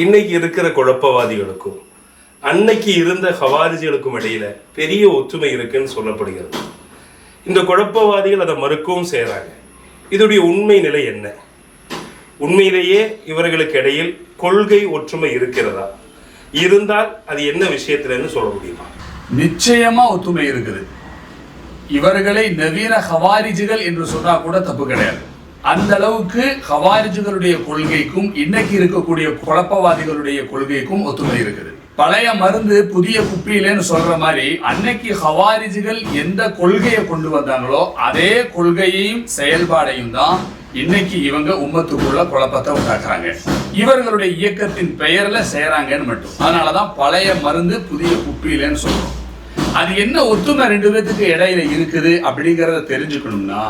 இன்னைக்கு இருக்கிற குழப்பவாதிகளுக்கும் அன்னைக்கு இருந்த ஹவாரிஜிகளுக்கும் இடையில பெரிய ஒற்றுமை இருக்குன்னு சொல்லப்படுகிறது. இந்த குழப்பவாதிகள் அதை மறுக்கவும் செய்கிறாங்க இதோடைய உண்மை நிலை என்ன? உண்மையிலேயே இவர்களுக்கு இடையில் கொள்கை ஒற்றுமை இருக்கிறதா? இருந்தால் அது என்ன விஷயத்துலன்னு சொல்ல முடியுமா? நிச்சயமா ஒத்துமை இருக்குது. இவர்களை நவீன ஹவாரிஜிகள் என்று சொன்னா கூட தப்பு கிடையாது. அந்த அளவுக்கு ஹவாரிஜுகளுடைய கொள்கைக்கும் இன்னைக்கு இருக்கக்கூடிய குழப்பவாதிகளுடைய கொள்கைக்கும் ஒத்துமை இருக்குது. பழைய மருந்து புதிய குப்பியிலேன்னு சொல்ற மாதிரி அன்னைக்கு ஹவாரிஜுகள் எந்த கொள்கையை கொண்டு வந்தாங்களோ அதே கொள்கையையும் செயல்பாடையும் தான் இன்னைக்கு இவங்க உம்மத்துக்குள்ள குழப்பத்தை உண்டாக்குறாங்க. இவர்களுடைய இயக்கத்தின் பெயர்ல செய்யறாங்கன்னு மட்டும். அதனாலதான் பழைய மருந்து புதிய குப்பியிலேன்னு சொல்றோம். அது என்ன ஒத்துமை ரெண்டு பேத்துக்கு இடையில இருக்குது அப்படிங்கறத தெரிஞ்சுக்கணும்னா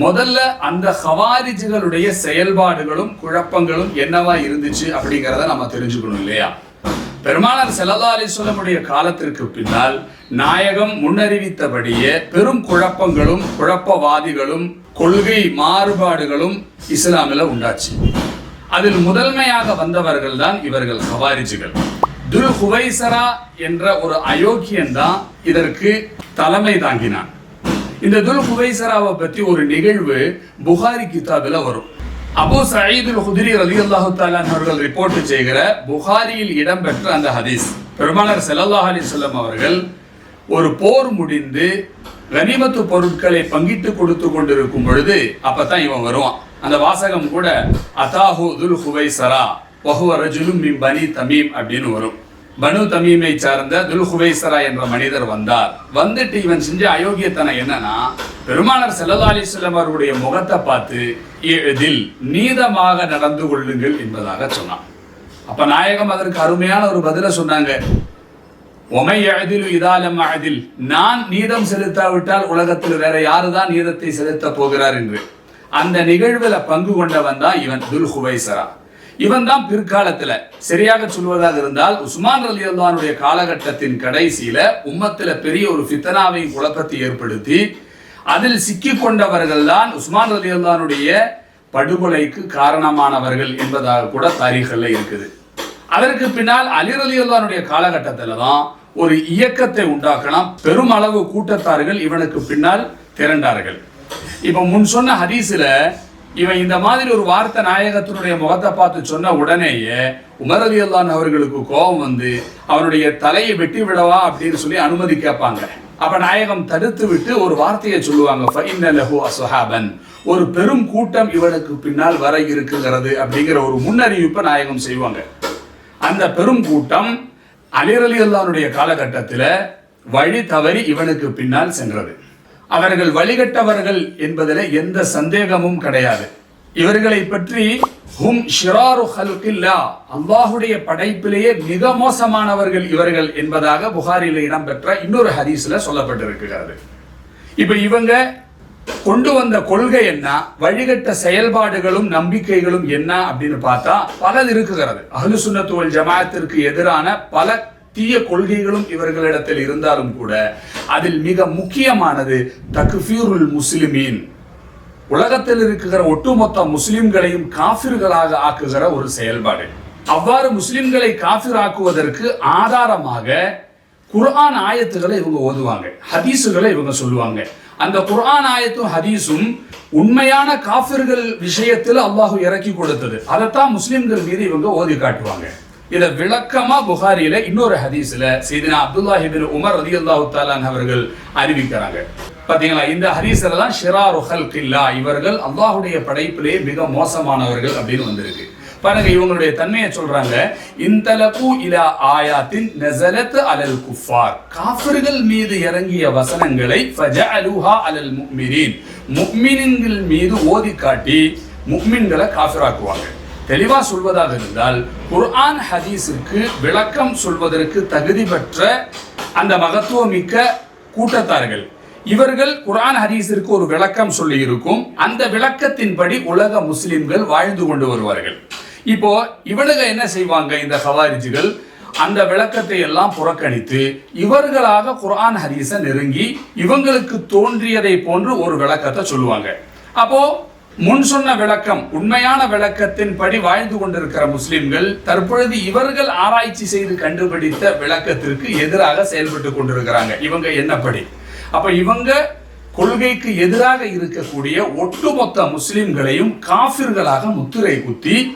முதல்ல அந்த ஹவாரிஜுகளுடைய செயல்பாடுகளும் குழப்பங்களும் என்னவா இருந்துச்சு அப்படிங்கிறத நம்ம தெரிஞ்சுக்கணும் இல்லையா? பெருமானார் செல்லல்லா அலிஸ்வலமுடைய காலத்திற்கு பின்னால் நாயகம் முன்னறிவித்தபடியே பெரும் குழப்பங்களும் குழப்பவாதிகளும் கொள்கை மாறுபாடுகளும் இஸ்லாமில் உண்டாச்சு. அதில் முதன்மையாக வந்தவர்கள் தான் இவர்கள் ஹவாரிஜுகள் துரு ஹுவைசரா என்ற ஒரு அயோக்கியன் தான் இதற்கு தலைமை தாங்கினான். இந்த துல் ஹுவைசராவை பற்றி ஒரு நிகழ்வு புகாரி கிதாபில் வரும். அபு சயீதுல் ஹுதிரி ரலியல்லாஹு அல்லாஹு அவர்கள் ரிப்போர்ட் செய்கிற புகாரியில் இடம்பெற்ற அந்த ஹதீஸ். பெருமானார் ஸல்லல்லாஹு அலி சொல்லம் அவர்கள் ஒரு போர் முடிந்து கனிமத்து பொருட்களை பங்கிட்டு கொடுத்து கொண்டிருக்கும் பொழுது அப்பதான் இவன் வருவான். அந்த வாசகம் கூட அதாஹு துல் ஹுவைசரா வஹுவ ரஜுலும் மிம் பனி தமீம் அப்படின்னு வரும். பனு தமீமை சார்ந்த துல் ஹுவைசரா என்ற மனிதர் வந்தார். வந்துட்டு இவன் செஞ்ச அயோக்கியத்தனம் என்னன்னா பெருமானர் செல்லதாலி செல்லவருடைய அவருடைய முகத்தை பார்த்து எதில் நீதமாக நடந்து கொள்ளுங்கள் என்பதாக சொன்னான். அப்ப நாயகம் அதற்கு அருமையான ஒரு பதில சொன்னாங்க. ஒமை அழிதில் இதாலம் அழிதில் நான் நீதம் செலுத்தாவிட்டால் உலகத்தில் வேற யாருதான் நீதத்தை செலுத்த போகிறார்? என்று. அந்த நிகழ்வுல பங்கு கொண்டவன் தான் இவன் துல் ஹுவைசரா. இவன் தான் பிற்காலத்துல. சரியாக சொல்வதாக இருந்தால் உஸ்மான் அலி அல்லானுடைய காலகட்டத்தின் கடைசியில உம்மத்துல பெரிய ஒரு ஃபித்தனாவையும் குழப்பத்தை ஏற்படுத்தி அதில் சிக்கி கொண்டவர்கள் தான் உஸ்மான் அலி அல்லானுடைய படுகொலைக்கு காரணமானவர்கள் என்பதாக கூட தாரீகல்ல இருக்குது. அதற்கு பின்னால் அலி அலி அல்லானுடைய காலகட்டத்தில் தான் ஒரு இயக்கத்தை உண்டாக்கலாம். பெரும் அளவு கூட்டத்தார்கள் இவனுக்கு பின்னால் திரண்டார்கள். இப்போ முன் சொன்ன ஹதீஸ்ல இவன் இந்த மாதிரி ஒரு வார்த்தை நாயகத்தினுடைய முகத்தை பார்த்து சொன்ன உடனேயே உமர் அலி அல்லான் அவர்களுக்கு கோபம் வந்து அவனுடைய தலையை வெட்டி விடவா அப்படின்னு சொல்லி அனுமதி கேட்பாங்க. அப்ப நாயகம் தடுத்து விட்டு ஒரு வார்த்தையை சொல்லுவாங்க ஒரு பெரும் கூட்டம் இவனுக்கு பின்னால் வர இருக்குங்கிறது அப்படிங்கிற ஒரு முன்னறிவிப்பை நாயகம் செய்வாங்க. அந்த பெரும் கூட்டம் அலிர் அலி அல்லானுடைய காலகட்டத்தில் வழி தவறி இவனுக்கு பின்னால் சென்றது. அவர்கள் வழிகட்டவர்கள் என்பதில் எந்த சந்தேகமும் கிடையாது. இவர்களை பற்றி ஹும் ஷிராரு ஹல்கில்லா அல்லாஹுடைய படைப்பிலேயே மிக மோசமானவர்கள் இவர்கள் என்பதாக புகாரில் இடம்பெற்ற இன்னொரு ஹதீஸ்ல சொல்லப்பட்டிருக்கிறது. இப்போ இவங்க கொண்டு வந்த கொள்கை என்ன? வழிகட்ட செயல்பாடுகளும் நம்பிக்கைகளும் என்ன அப்படின்னு பார்த்தா பலது இருக்குகிறது. அகலு சுண்ணத்துவல் ஜமாயத்திற்கு எதிரான பல தீய கொள்கைகளும் இவர்களிடத்தில் இருந்தாலும் கூட அதில் மிக முக்கியமானது தக்ஃபியூருல் முஸ்லிமீன். உலகத்தில் இருக்கிற ஒட்டுமொத்த முஸ்லிம்களையும் காஃபிர்களாக ஆக்குகிற ஒரு செயல்பாடு. அவ்வாறு முஸ்லிம்களை காஃபிர் ஆக்குவதற்கு ஆதாரமாக குர்ஆன் ஆயத்துகளை இவங்க ஓதுவாங்க. ஹதீஸுகளை இவங்க சொல்லுவாங்க. அந்த குர்ஆன் ஆயத்தும் ஹதீஸும் உண்மையான காஃபிர்கள் விஷயத்தில் அல்லாஹு இறக்கி கொடுத்தது. அதைத்தான் முஸ்லிம்கள் மீது இவங்க ஓதி காட்டுவாங்க. இத விளக்கமா புகாரியில இன்னொரு ஹதீஸ்ல சீதினா அப்துல்லாஹி பின் உமர் ரலியல்லாஹு தாலான் அவர்கள் அறிவிக்கிறாங்க. பாத்தீங்களா? இந்த ஹதீஸ்ல தான் ஷிராரு ஹல்கில்லா இவர்கள் அல்லாஹுடைய படைப்பிலே மிக மோசமானவர்கள் அப்படின்னு வந்திருக்கு. பாருங்க இவங்களுடைய தன்மையை சொல்றாங்க இந்தலகு இலா ஆயாத்தின் நஸலத் அலல் குஃபார். காஃபிர்கள் மீது இறங்கிய வசனங்களை ஃபஜஅலுஹா அலல் முக்மினின். முக்மினின்கள் மீது ஓதி காட்டி முக்மின்களை காஃபிராக்குவாங்க. தெளிவாக சொல்வதாக இருந்தால் குர்ஆன் ஹதீஸிற்கு விளக்கம் சொல்வதற்கு தகுதி பெற்ற அந்த மகத்துவமிக்க கூட்டத்தார்கள். இவர்கள் குரான் ஹதீஸிற்கு ஒரு விளக்கம் சொல்லி இருக்கும். அந்த விளக்கத்தின்படி உலக முஸ்லிம்கள் வாழ்ந்து கொண்டு வருவார்கள். இப்போ இவனுங்க என்ன செய்வாங்க? இந்த ஹவாரிஜிகள் அந்த விளக்கத்தை எல்லாம் புறக்கணித்து இவர்களாக குரான் ஹதீஸை நெருங்கி இவங்களுக்கு தோன்றியதை போன்று ஒரு விளக்கத்தை சொல்லுவாங்க. அப்போ முன் சொன்ன விளக்கம் உண்மையான விளக்கத்தின்படி வாழ்ந்து கொண்டிருக்கிற முஸ்லிம்கள் தற்பொழுது இவர்கள் ஆராய்ச்சி செய்து கண்டுபிடித்த விளக்கத்திற்கு எதிராக செயல்பட்டு கொண்டிருக்கிறாங்க. இவங்க என்னப்படி? அப்ப இவங்க கொள்கைக்கு எதிராக இருக்கக்கூடிய ஒட்டுமொத்த முஸ்லிம்களையும் காஃபிர்களாக முத்திரை குத்தி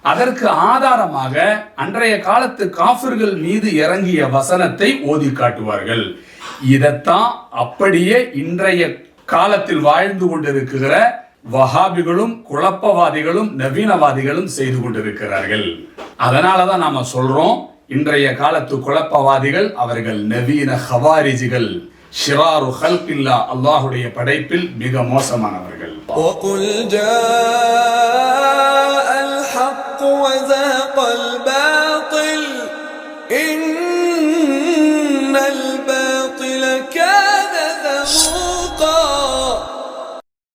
அதற்கு ஆதாரமாக அன்றைய காலத்து காஃபிர்கள் மீது இறங்கிய வசனத்தை ஓதி காட்டுவார்கள். இதைத்தான் அப்படியே இன்றைய காலத்தில் வாழ்ந்து கொண்டிருக்கிற வஹாபிகளும் குழப்பவாதிகளும் நவீனவாதிகளும் செய்து கொண்டிருக்கிறார்கள். அதனால தான் நாம சொல்றோம் இன்றைய காலத்து குழப்பவாதிகள் அவர்கள் நவீன ஹவாரிஜிகள் ஷிராரு ஹல்பில்லா அல்லாஹுடைய படைப்பில் மிக மோசமானவர்கள். الحق وذاق الباطل. إن